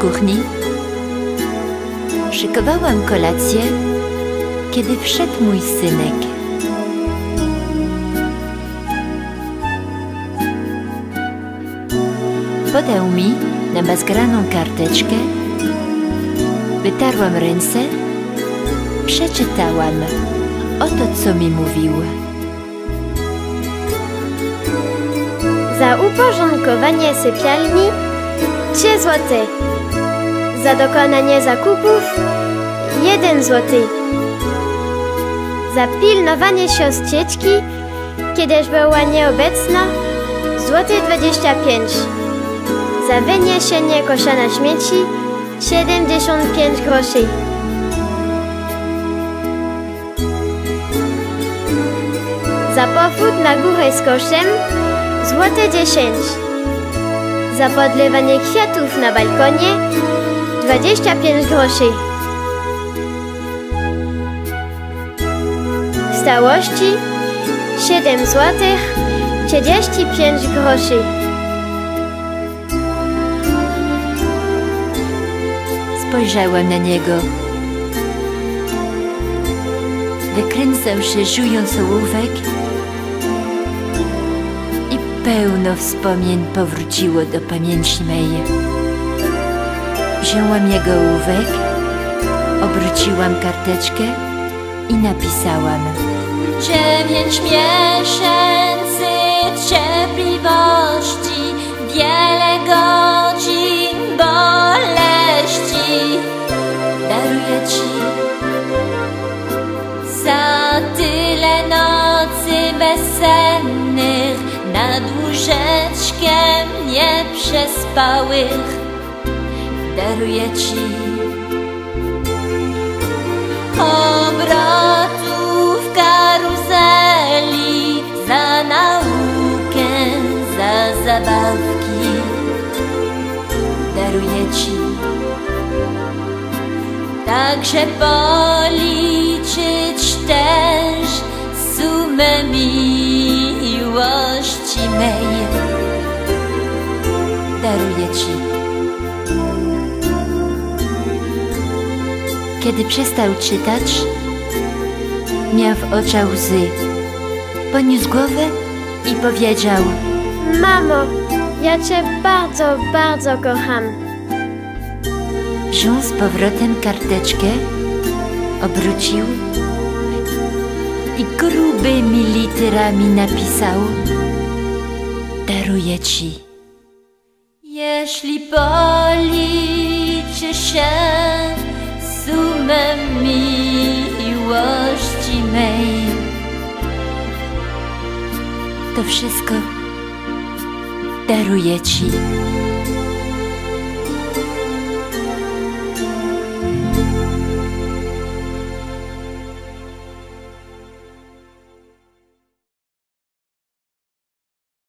kuchni. Szykowałam kolację, kiedy wszedł mój synek. Podał mi namazgraną karteczkę, wytarłam ręce, przeczytałam oto, co mi mówił. Za uporządkowanie sypialni 3 zł. Za dokonanie zakupów 1 zł. Za pilnowanie siostryczki, kiedyś była nieobecna, złoty 25. Za wyniesienie kosza na śmieci 75 groszy. Za powód na górę z koszem złote 10. Za podlewanie kwiatów na balkonie 25 groszy. W całości 7 złotych 35 groszy. Spojrzałam na niego. Wykręcał się żując ołówek pełno wspomnień powróciło do pamięci mej. Wzięłam jego ołówek, obróciłam karteczkę i napisałam Dziewięć miesięcy cierpliwości, wiele godzin boleści daruję Ci. Za tyle nocy bezsennych, nad łóżeczkiem nieprzespałych daruję Ci. Obrotów karuzeli za naukę, za zabawki daruję Ci. Także policzyć też sumę miłości Kiedy przestał czytać, miał w oczach łzy. Podniósł głowę i powiedział Mamo, ja Cię bardzo, bardzo kocham. Wziął z powrotem karteczkę, obrócił i grubymi literami napisał Daruję Ci. Jeśli policzy To wszystko daruję Ci.